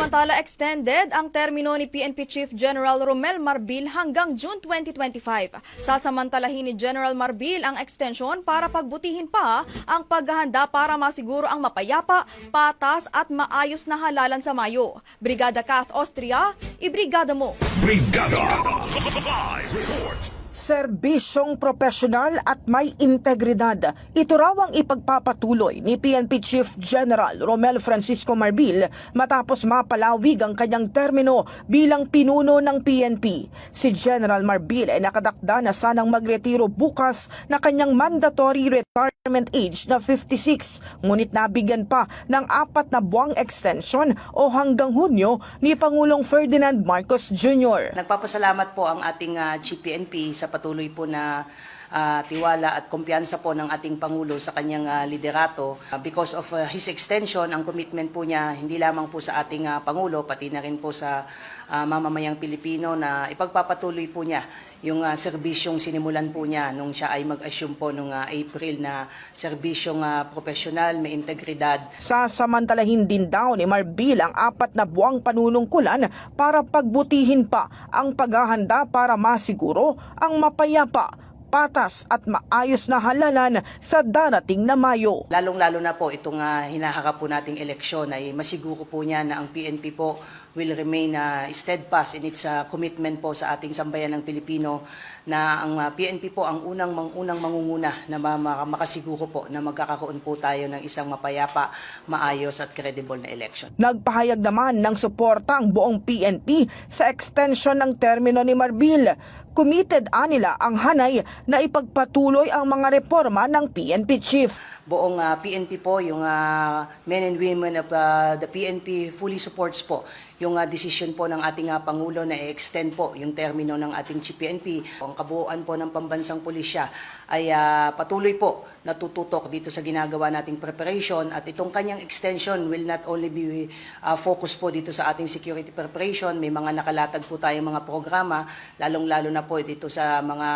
Samantala, extended ang termino ni PNP Chief General Romel Marbil hanggang June 2025. Sasamantalahin ni General Marbil ang extension para pagbutihin pa ang paghahanda para masiguro ang mapayapa, patas at maayos na halalan sa Mayo. Brigada Kath Austria, ibrigada mo! Brigada! Live report! Serbisyong profesional at may integridad. Ito raw ang ipagpapatuloy ni PNP Chief General Romel Francisco Marbil matapos mapalawig ang kanyang termino bilang pinuno ng PNP. Si General Marbil ay nakadakda na sanang magretiro bukas na kanyang mandatory retirement age na 56 ngunit nabigyan pa ng apat na buwang extension o hanggang Hunyo ni Pangulong Ferdinand Marcos Jr. Nagpapasalamat po ang ating ah, GPNP sa patuloy po na ah, tiwala at kumpiyansa po ng ating Pangulo sa kanyang ah, liderato. Ah, because of ah, his extension, ang commitment po niya hindi lamang po sa ating ah, Pangulo, pati na rin po sa ah, mamamayang Pilipino na ipagpapatuloy po niya yung ah, serbisyong sinimulan po niya nung siya ay mag-assume po nung ah, April na serbisyong ah, profesional, may integridad, Sasamantalahin din daw ni Marbil ang apat na buwang panunungkulan para pagbutihin pa ang paghahanda para masiguro ang mapayapa, patas at maayos na halalan sa darating na Mayo. Lalong-lalo na po itong ah, hinaharap po nating eleksyon ay masiguro po niya na ang PNP po will remain ah, steadfast in its ah, commitment po sa ating sambayan ng Pilipino na ang ah, PNP po ang unang mang, unang mangunguna na ma- ma- makasiguro po na magkakaroon po tayo ng isang mapayapa, maayos at credible na election. Nagpahayag naman ng suporta ang buong PNP sa extension ng termino ni Marbil. Committed anila ang hanay na ipagpatuloy ang mga reforma ng PNP chief. buong ah, PNP po, yung ah, men and women of ah, the PNP fully supports po yung ah, decision po ng ating ah, Pangulo na i-extend po yung termino ng ating GPNP. Ang kabuuan po ng pambansang pulisya ay ah, patuloy po natututok dito sa ginagawa nating preparation at itong kanyang extension will not only be ah, focus po dito sa ating security preparation, may mga nakalatag po tayong mga programa, lalong-lalo na po dito sa mga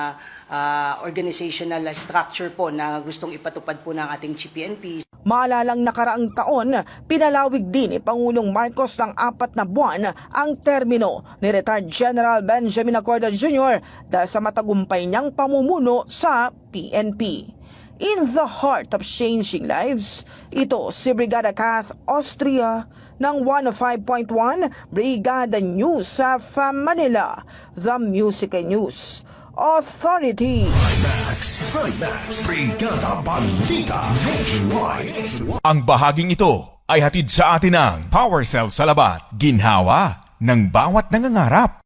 ah, organizational structure po na gustong ipatupad po ng ating GPNP. Maalalang nakaraang taon, pinalawig din ni Pangulong Marcos ng apat na buwan ang termino ni retired General Benjamin Acorda Jr. dahil sa matagumpay niyang pamumuno sa PNP. In the heart of changing lives, ito si Brigada Kath Austria ng 105.1 Brigada News sa Manila, The Music News Authority. Max, Max, Brigada Bandita, Nationwide. Ang bahaging ito ay hatid sa atin ng Power Cell sa labat, ginhawa ng bawat nangangarap.